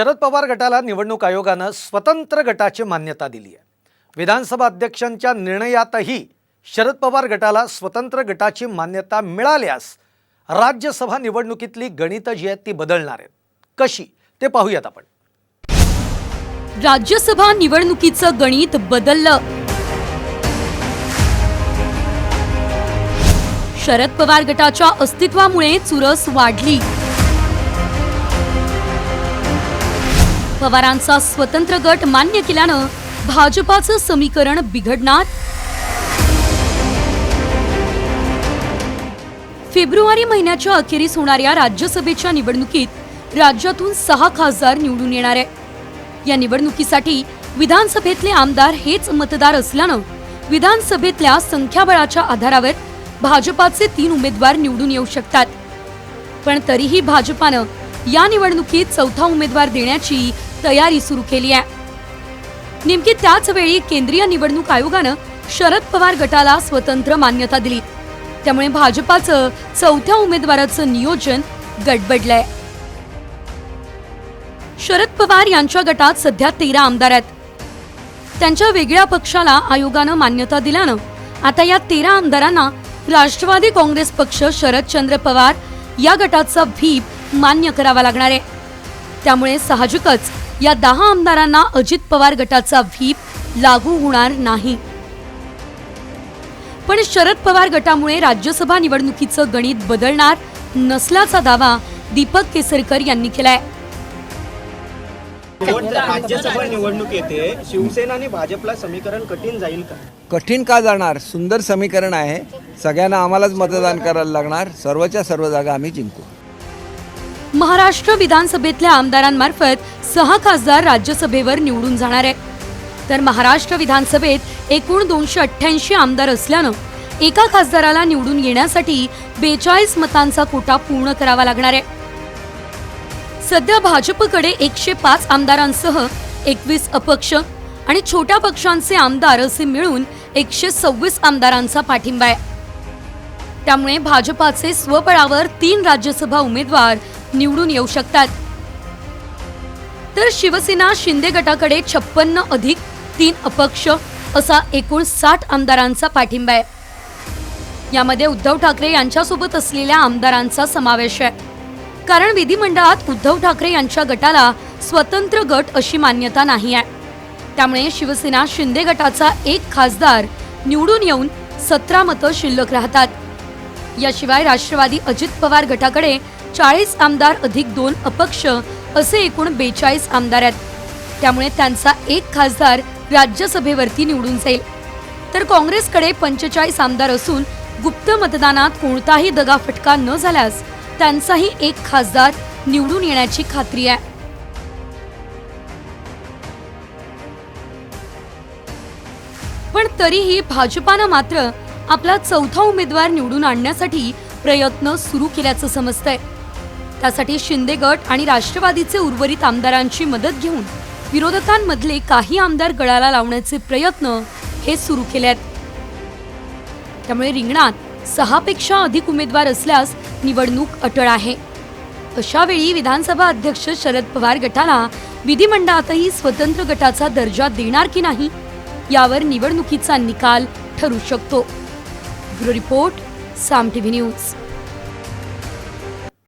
शरद पवार गटाला निवडणूक आयोगानं स्वतंत्र गटाची मान्यता दिली आहे विधानसभा अध्यक्षांच्या निर्णयातही शरद पवार गटाला स्वतंत्र गटाची मान्यता मिळाल्यास राज्यसभा निवडणुकीतली गणितं जी आहेत ती बदलणार आहेत. कशी? ते पाहूयात आपण. राज्यसभा निवडणुकीचं गणित बदललं. शरद पवार गटाच्या अस्तित्वामुळे चुरस वाढली. पवारांचा स्वतंत्र गट मान्य केल्यानं भाजपाचं समीकरण बिघडणार? फेब्रुवारी महिन्याच्या अखेरीस होणाऱ्या राज्यसभेच्या निवडणुकीत राज्यातून सहा खासदार निवडून येणार आहे या निवडणुकीसाठी विधानसभेतले आमदार हेच मतदार असल्यानं विधानसभेतल्या संख्याबळाच्या आधारावर भाजपाचे तीन उमेदवार निवडून येऊ शकतात. पण तरीही भाजपानं या निवडणुकीत चौथा उमेदवार देण्याची तयारी सुरू केली आहे. नेमकी त्याच वेळी केंद्रीय निवडणूक आयोगानं शरद पवार गटाला स्वतंत्र मान्यता दिली. त्यामुळे भाजपाचं चौथ्या उमेदवाराचं नियोजन गडबडलंय. शरद पवार यांच्या गटात सध्या तेरा आमदार आहेत. त्यांच्या वेगळ्या पक्षाला आयोगानं मान्यता दिल्यानं आता या तेरा आमदारांना राष्ट्रवादी काँग्रेस पक्ष शरदचंद्र पवार या गटाचा व्हीप मान्य करावा लागणार आहे. त्यामुळे साहजिकच या दहा आमदारांना अजित पवार गटाचा व्हीप लागू होणार नाही. पण शरद पवार गटामुळे राज्यसभा निवडणुकीचं गणित बदलणार नसल्याचा दावा दीपक केसरकर यांनी केलाय. राज्यसभा निवडणूक येते? शिवसेना आणि भाजपला समीकरण कठीण जाईल का? कठीण का जाणार? सुंदर समीकरण आहे. सगळ्यांना आम्हालाच मतदान करायला लागणार. सर्वच्या सर्व जागा आम्ही जिंकू. महाराष्ट्र विधानसभेतल्या आमदारांमार्फत सहा खासदार राज्यसभेवर निवडून जाणार आहे तर महाराष्ट्र विधानसभेत एकूण दोनशे अठ्ठ्याऐंशी आमदार असल्यानं एका खासदाराला निवडून येण्यासाठी बेचाळीस मतांचा कोटा पूर्ण करावा लागणार आहे. सध्या भाजपकडे एकशे पाच आमदारांसह एकवीस अपक्ष आणि छोट्या पक्षांचे आमदार असे मिळून एकशे सव्वीस आमदारांचा पाठिंबा आहे. त्यामुळे भाजपाचे स्वबळावर तीन राज्यसभा उमेदवार निवडून येऊ शकतात. तर शिवसेना शिंदे गटाकडे छप्पन्न अधिक तीन अपक्ष असा एकूण साठ आमदारांचा पाठिंबा आहे. यामध्ये उद्धव ठाकरे यांच्यासोबत असलेल्या आमदारांचा समावेश आहे. कारण विधिमंडळात उद्धव ठाकरे यांच्या गटाला स्वतंत्र गट अशी मान्यता नाही आहे. त्यामुळे शिवसेना शिंदे गटाचा एक खासदार निवडून येऊन सतरा मतं शिल्लक राहतात. याशिवाय राष्ट्रवादी अजित पवार गटाकडे चाळीस आमदार अधिक दोन अपक्ष असे एकूण बेचाळीस आमदार आहेत. त्यामुळे त्यांचा एक खासदार राज्यसभेवरती निवडून जाईल. तर काँग्रेसकडे पंचेचाळीस आमदार असून गुप्त मतदानात कोणताही दगाफटका न झाल्यास त्यांचाही एक खासदार निवडून येण्याची खात्री आहे. पण तरीही भाजपानं मात्र आपला चौथा उमेदवार निवडून आणण्यासाठी प्रयत्न सुरू केल्याचं समजतंय. त्यासाठी शिंदे गट आणि राष्ट्रवादीचे उर्वरित आमदारांची मदत घेऊन विरोधकांमधले काही आमदार गळाला लावण्याचे प्रयत्न हे सुरू केले आहेत त्यामुळे रिंगणात सहापेक्षा अधिक उमेदवार असल्यास निवडणूक अटळ आहे. अशा वेळी विधानसभा अध्यक्ष शरद पवार गटाला विधिमंडळातही स्वतंत्र गटाचा दर्जा देणार की नाही यावर निवडणुकीचा निकाल ठरू शकतो. Bureau report Saam TV news.